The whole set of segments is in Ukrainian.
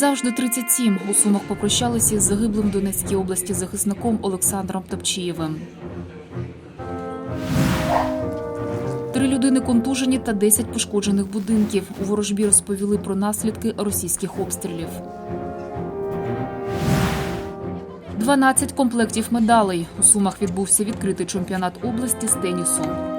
Завжди 37 у Сумах попрощалися із загиблим Донецькій області захисником Олександром Топчієвим. Три людини контужені та 10 пошкоджених будинків. У ворожбі розповіли про наслідки російських обстрілів. 12 комплектів медалей. У Сумах відбувся відкритий чемпіонат області з тенісу.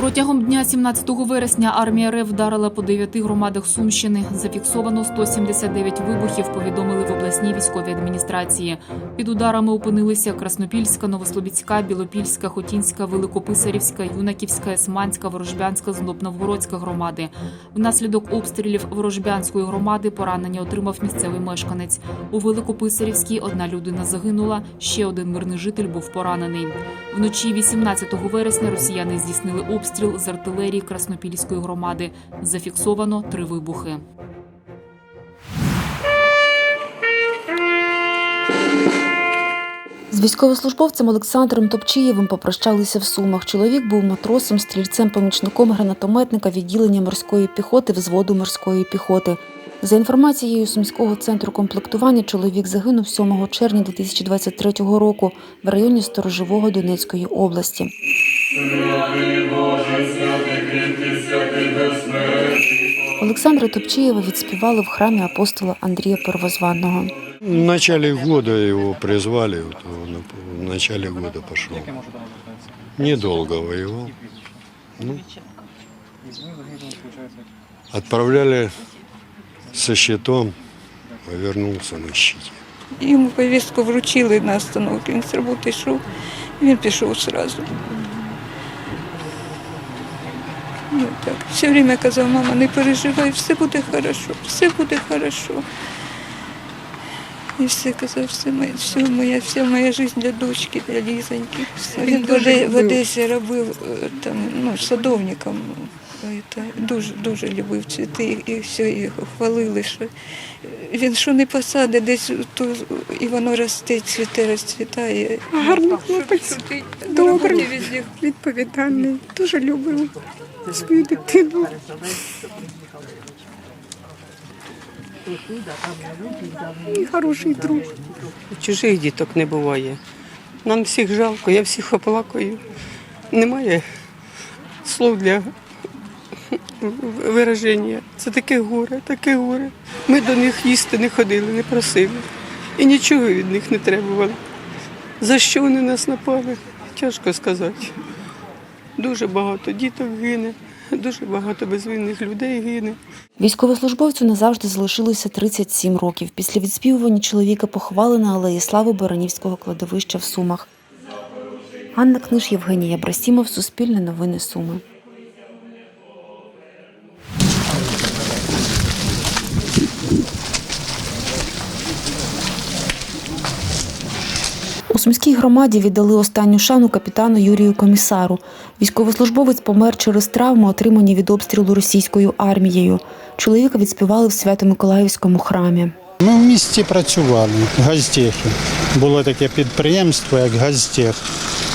Протягом дня 17 вересня армія РФ вдарила по дев'яти громадах Сумщини. Зафіксовано 179 вибухів. Повідомили в обласній військовій адміністрації. Під ударами опинилися Краснопільська, Новослобідська, Білопільська, Хотінська, Великописарівська, Юнаківська, Есманська, Ворожбянська, Знопновгородська громади. Внаслідок обстрілів Ворожбянської громади поранення отримав місцевий мешканець. У Великописарівській одна людина загинула, ще один мирний житель був поранений. Вночі 18 вересня росіяни здійснили обстріл з артилерії Краснопільської громади. Зафіксовано три вибухи. З військовослужбовцем Олександром Топчієвим попрощалися в Сумах. Чоловік був матросом, стрільцем, помічником гранатометника відділення морської піхоти взводу морської піхоти. За інформацією Сумського центру комплектування, чоловік загинув 7 червня 2023 року в районі Сторожового Донецької області. Олександра Топчієва відспівали в храмі апостола Андрія Первозванного. В начале года его призвали, вот он в начале года пошел. Недолго воевал. Ну, отправляли со щитом, а вернулся на щите. Йому повістку вручили на остановці, він з роботи йшов, він пішов одразу. Ну, так. Все время казав, мама, не переживай, все буде хорошо, все буде хорошо. І все казав, все моє, все моя, вся моя життя для дочки, для Лізоньки. Він в, в Одесі робив е, там, ну, садовником. Та, Дуже, дуже любив цвіти і все, і його хвалили, що він що не посаде, десь то і воно росте, цвіте, розцвітає. Гарний хлопець, добрий, відповідальний, дуже любив свою дитину. І хороший друг. Чужих діток не буває. Нам всіх жалко, я всіх оплакую. Немає слов для вираження. Це таке горе, таке горе. Ми до них їсти не ходили, не просили. І нічого від них не требували. За що вони нас напали? Тяжко сказати. Дуже багато діток гине, дуже багато безвинних людей гине. Військовослужбовцю назавжди залишилося 37 років. Після відспівування чоловіка поховали на алеї Слави Баранівського кладовища в Сумах. Анна Книж, Євгенія Брасімов, Суспільне новини Суми. Сумській громаді віддали останню шану капітану Юрію Комісару. Військовослужбовець помер через травми, отримані від обстрілу російською армією. Чоловіка відспівали в Свято-Миколаївському храмі. Ми в місті працювали, газтехи. Було таке підприємство, як газтех.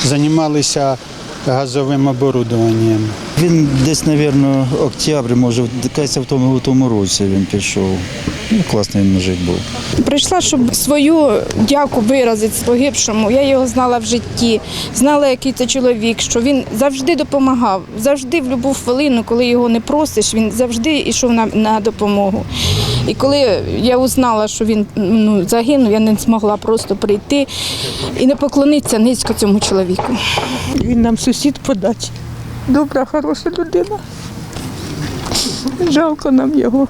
Займалися газовим оборудованням. Він десь, мабуть, октябрь, може, десь в тому, в тому році він пішов. Ну, класний мужик був. Прийшла, щоб свою дяку виразити погибшому. Я його знала в житті, знала, який це чоловік, що він завжди допомагав, завжди в будь-яку хвилину, коли його не просиш, він завжди йшов на, на допомогу. І коли я узнала, що він ну, загинув, я не змогла просто прийти і не поклонитися низько цьому чоловіку. Він нам сусід по дачі. Добра, хороша людина. Жалко нам його.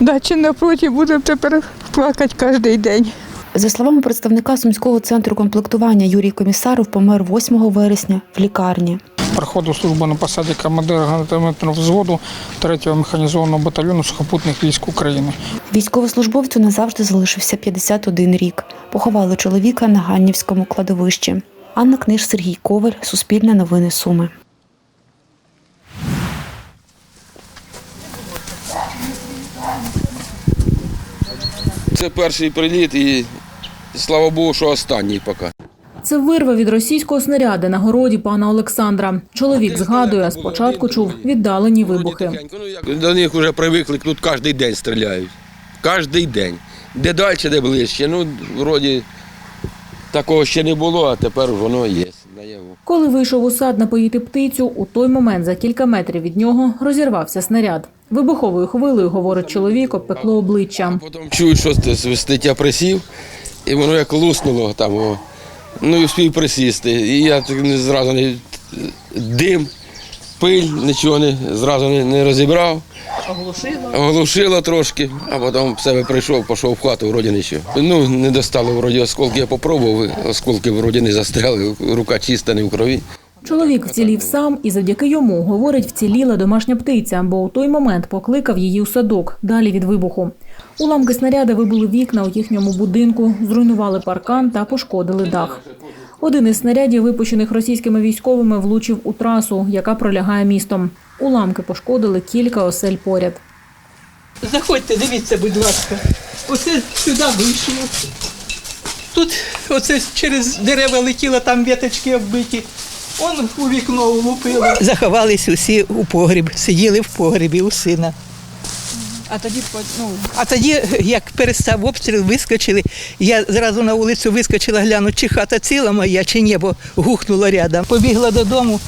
Дачі напроти будемо тепер плакати кожен день. За словами представника Сумського центру комплектування Юрій Комісаров помер 8 вересня в лікарні. проходив службу на посаді командира гранатометного взводу 3-го механізованого батальйону сухопутних військ України. Військовослужбовцю назавжди залишився 51 рік. Поховали чоловіка на Ганнівському кладовищі. Анна Книж, Сергій Коваль, Суспільне новини Суми. Це перший приліт і слава Богу, що останній поки. Це вирва від російського снаряда на городі пана Олександра. Чоловік згадує, спочатку чув віддалені вибухи. До них вже привикли, тут кожен день стріляють. Кожен день. Де далі, де ближче. Ну, вроді такого ще не було, а тепер воно є. Коли вийшов у сад напоїти птицю, у той момент за кілька метрів від нього розірвався снаряд. Вибуховою хвилею, говорить чоловік, обпекло обличчя. Потім чую, що свистить, я присів, і воно як луснуло там. Ну і встиг присісти. І я так не зразу не дим, пиль, нічого не, зразу не, не розібрав. Оглушило? Оглушило трошки, а потім в себе прийшов, пішов в хату, вроді нічого. Ну, не достало вроді осколки, я попробував, осколки вроді не застряли, рука чиста, не в крові. Чоловік вцілів сам, і завдяки йому, говорить, вціліла домашня птиця, бо у той момент покликав її у садок, далі від вибуху. Уламки снаряда вибили вікна у їхньому будинку, зруйнували паркан та пошкодили дах. Один із снарядів, випущених російськими військовими, влучив у трасу, яка пролягає містом. Уламки пошкодили кілька осель поряд. Заходьте, дивіться, будь ласка. Оце сюди вийшло. Тут оце через дерева летіло, там віточки оббиті. Он у вікно влупило. Заховались усі у погріб, сиділи в погрібі у сина. А тоді, ну... а тоді, як перестав обстріл, вискочили. Я зразу на вулицю вискочила, гляну, чи хата ціла моя, чи ні, бо гухнуло рядом. Побігла додому,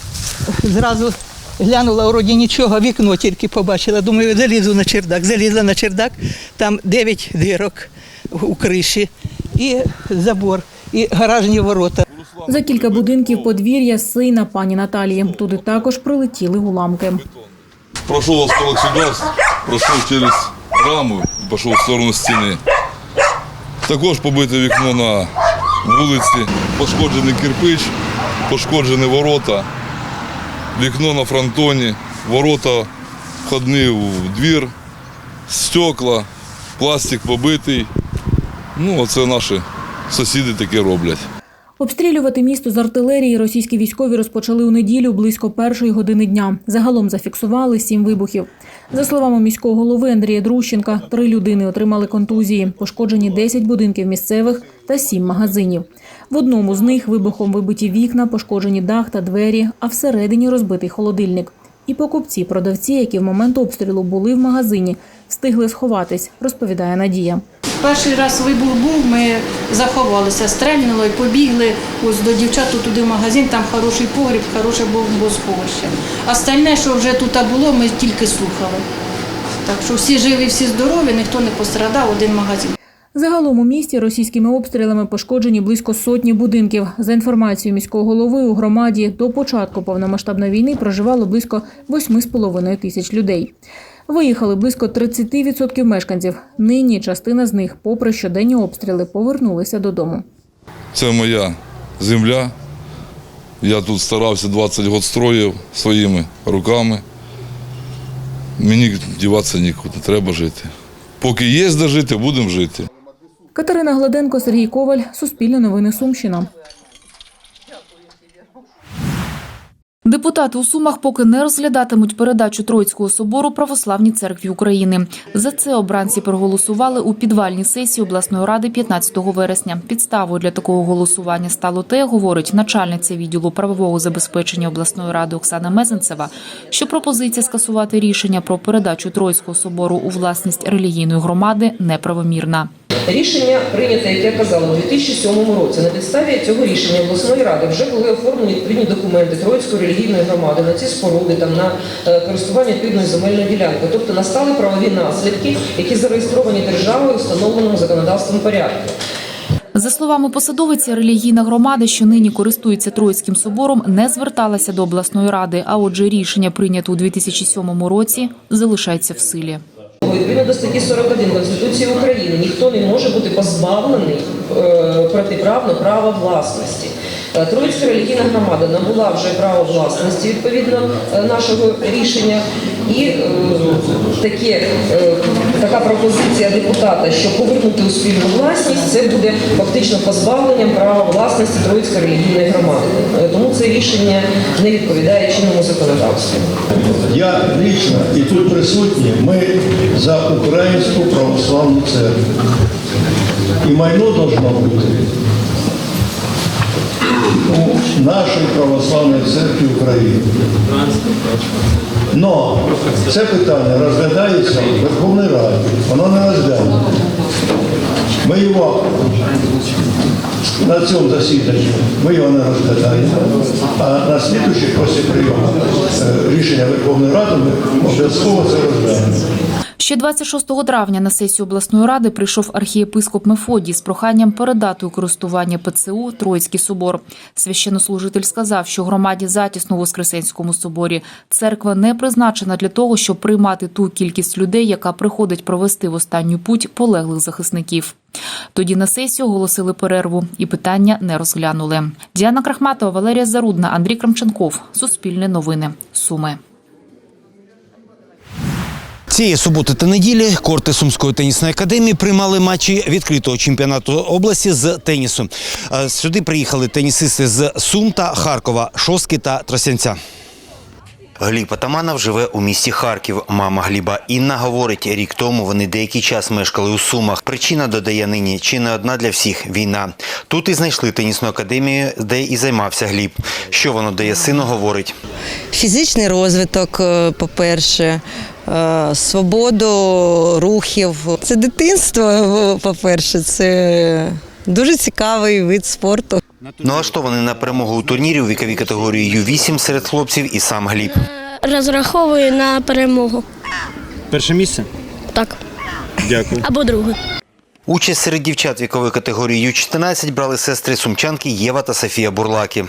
зразу глянула, вроді нічого, вікно тільки побачила. Думаю, залізу на чердак. Залізла на чердак, там дев'ять дирок у криші, і забор, і гаражні ворота. За кілька будинків подвір'я сина пані Наталії. Туди також прилетіли уламки. Прошел осколок сюда, прошел через раму і пішов в сторону стіни. Також побите вікно на вулиці, пошкоджений кирпич, пошкоджені ворота, вікно на фронтоні, ворота входні в двір, стекла, пластик побитий. Ну, оце наші сусіди таке роблять. Обстрілювати місто з артилерії російські військові розпочали у неділю близько першої години дня. Загалом зафіксували сім вибухів. За словами міського голови Андрія Друщенка, три людини отримали контузії, пошкоджені 10 будинків місцевих та сім магазинів. В одному з них вибухом вибиті вікна, пошкоджені дах та двері, а всередині розбитий холодильник. І покупці, продавці, які в момент обстрілу були в магазині, встигли сховатись, розповідає Надія. Перший раз вибух був, ми заховалися, стрельнуло і побігли ось до дівчат туди в магазин, там хороший погріб, хороше бомбосховище. А Остальне, що вже тут було, ми тільки слухали. Так що всі живі, всі здорові, ніхто не пострадав, один магазин. Загалом у місті російськими обстрілами пошкоджені близько сотні будинків. За інформацією міського голови, у громаді до початку повномасштабної війни проживало близько 8,5 тисяч людей. Виїхали близько 30% мешканців. Нині частина з них, попри щоденні обстріли, повернулися додому. Це моя земля. Я тут старався 20 років строїв своїми руками. Мені діватися нікуди, треба жити. Поки є де жити, будемо жити. Катерина Гладенко, Сергій Коваль, Суспільне новини Сумщина. Депутати у Сумах поки не розглядатимуть передачу Троїцького собору православній церкві України. За це обранці проголосували у підвальній сесії обласної ради 15 вересня. Підставою для такого голосування стало те, говорить начальниця відділу правового забезпечення обласної ради Оксана Мезенцева, що пропозиція скасувати рішення про передачу Троїцького собору у власність релігійної громади неправомірна. Рішення прийнято, як я казала, у 2007 році. На підставі цього рішення обласної ради вже були оформлені відповідні документи Троїцької релігійної громади на ці споруди, там на е, користування відповідною земельною ділянкою. Тобто настали правові наслідки, які зареєстровані державою у встановленому законодавством порядку. За словами посадовиці, релігійна громада, що нині користується Троїцьким собором, не зверталася до обласної ради. А отже, рішення прийнято у 2007 році залишається в силі. Відповідно до статті 41 Конституції України ніхто не може бути позбавлений е, протиправно права власності. Е, Троїцька релігійна громада набула вже право власності відповідно е, нашого рішення, і е, таке, е, така пропозиція депутата, що повернути у спільну власність, це буде фактично позбавленням права власності Троїцької релігійної громади. Е, Тому це рішення не відповідає чинному законодавству. Я лично і тут присутні, ми за українську православну церкву. І майно должно бути у нашій православній церкві України. Но це питання розглядається в Верховній Раді, воно не розглянуто. Ми його на цьому засіданні ми його не розглядаємо, а на слідуючий після прийому е, рішення Верховної Ради ми обов'язково це розглянемо. Ще 26 травня на сесію обласної ради прийшов архієпископ Мефодій з проханням передати у користування ПЦУ Троїцький собор. Священнослужитель сказав, що громаді затісно у Воскресенському соборі церква не призначена для того, щоб приймати ту кількість людей, яка приходить провести в останню путь полеглих захисників. Тоді на сесію оголосили перерву і питання не розглянули. Діана Крахматова, Валерія Зарудна, Андрій Крамченков. Суспільне новини. Суми. Цієї суботи та неділі корти Сумської тенісної академії приймали матчі відкритого чемпіонату області з тенісу. Е, Сюди приїхали тенісисти з Сум та Харкова, Шоски та Тросянця. Гліб Атаманов живе у місті Харків. Мама Гліба Інна говорить, рік тому вони деякий час мешкали у Сумах. Причина додає нині чи не одна для всіх війна. Тут і знайшли тенісну академію, де і займався Гліб. Що воно дає сину, говорить. Фізичний розвиток, е, по-перше, е, свободу рухів. Це дитинство, е, по-перше, це дуже цікавий вид спорту. Налаштований на перемогу у турнірі у віковій категорії Ю-8 серед хлопців і сам Гліб. Розраховую на перемогу. Перше місце? Так. Дякую. Або друге. Участь серед дівчат вікової категорії Ю-14 брали сестри сумчанки Єва та Софія Бурлаки.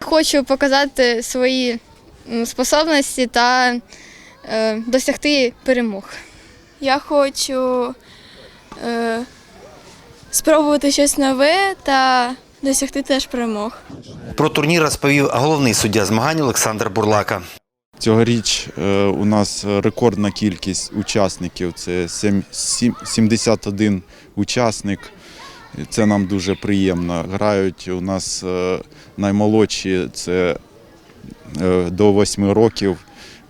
Хочу показати свої способності та е, досягти перемог. Я хочу е, спробувати щось нове та досягти теж перемог. Про турнір розповів головний суддя змагань Олександр Бурлака. Цьогоріч е, у нас рекордна кількість учасників це 71 учасник. Це нам дуже приємно. Грають у нас е, наймолодші, це до 8 років.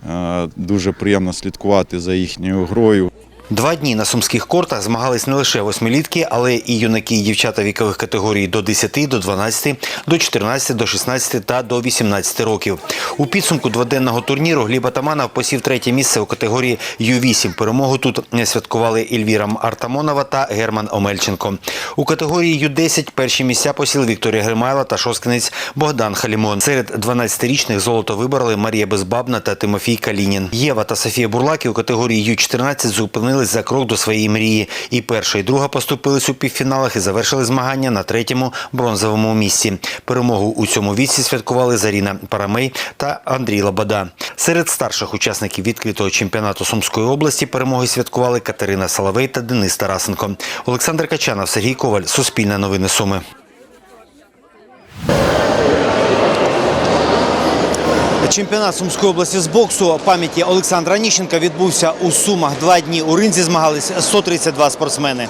Е, Дуже приємно слідкувати за їхньою грою. Два дні на сумських кортах змагались не лише восьмилітки, але і юнаки і дівчата вікових категорій до 10, до 12, до 14, до 16 та до 18 років. У підсумку дводенного турніру Гліб Атаманов посів третє місце у категорії Ю-8. Перемогу тут святкували Ельвіра Артамонова та Герман Омельченко. У категорії Ю-10 перші місця посіли Вікторія Гримайло та шосткинець Богдан Халімон. Серед 12-річних золото вибороли Марія Безбабна та Тимофій Калінін. Єва та Софія Бурлаки у категорії Ю-14 зупинились за крок до своєї мрії. І перша, і друга поступились у півфіналах і завершили змагання на третьому бронзовому місці. Перемогу у цьому віці святкували Заріна Парамей та Андрій Лобода. Серед старших учасників відкритого чемпіонату Сумської області перемоги святкували Катерина Соловей та Денис Тарасенко. Олександр Качанов, Сергій Коваль, Суспільне новини Суми. Чемпіонат Сумської області з боксу пам'яті Олександра Аніщенка відбувся у Сумах. Два дні у ринзі змагались 132 спортсмени.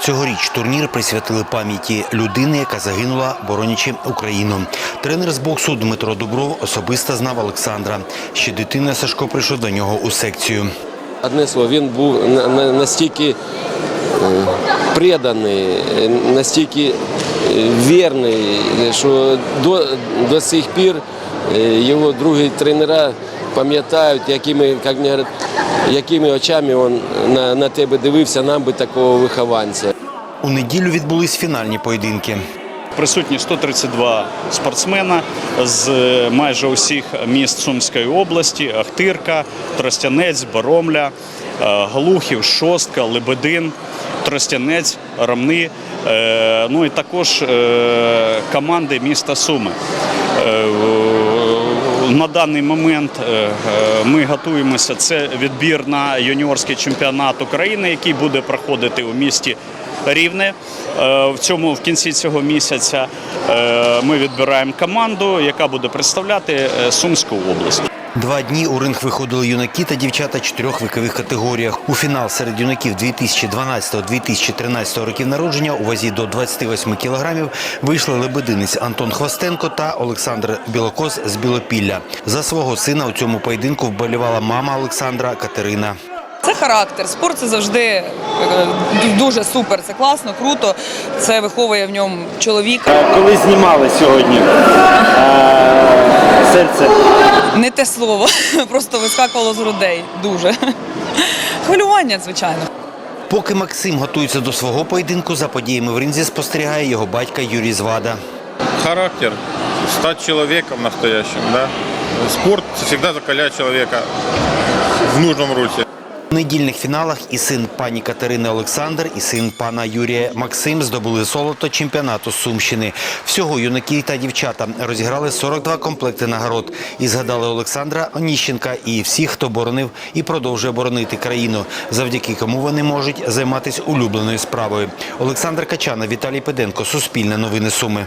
Цьогоріч турнір присвятили пам'яті людини, яка загинула, боронячи Україну. Тренер з боксу Дмитро Дубров особисто знав Олександра. Ще дитиною Сашко прийшов до нього у секцію. Одне слово, він був на- на- настільки е, преданий, е, настільки е, вірний, що до, до сих пір його другі тренера пам'ятають, якими, як мені говорять, якими очами він на, на тебе дивився, нам би такого вихованця. У неділю відбулись фінальні поєдинки. Присутні 132 спортсмена з е, майже усіх міст Сумської області: Ахтирка, Тростянець, Боромля, е, Глухів, Шостка, Лебедин, Тростянець, Ромни. е, Ну і також е, команди міста Суми. На даний момент е, е, ми готуємося. Це відбір на юніорський чемпіонат України, який буде проходити у місті Рівне. Е, В цьому в кінці цього місяця ми відбираємо команду, яка буде представляти Сумську область. Два дні у ринг виходили юнаки та дівчата чотирьох вікових категоріях. У фінал серед юнаків 2012-2013 років народження у вазі до 28 кілограмів вийшли лебединець Антон Хвостенко та Олександр Білокос з Білопілля. За свого сина у цьому поєдинку вболівала мама Олександра Катерина. Це характер. Спорт це завжди е, дуже супер. Це класно, круто. Це виховує в ньому чоловіка. Коли знімали сьогодні е, серце. Не те слово, просто вискакувало з грудей. Дуже. Хвилювання, звичайно. Поки Максим готується до свого поєдинку, за подіями в ринзі спостерігає його батька Юрій Звада. Характер, стать чоловіком настоящим, да. Спорт завжди закаляє чоловіка в нужному русле. У недільних фіналах і син пані Катерини Олександр, і син пана Юрія Максим здобули золото чемпіонату Сумщини. Всього юнаки та дівчата розіграли 42 комплекти нагород і згадали Олександра Оніщенка і всіх, хто боронив і продовжує боронити країну, завдяки кому вони можуть займатися улюбленою справою. Олександр Качана, Віталій Педенко, Суспільне новини Суми.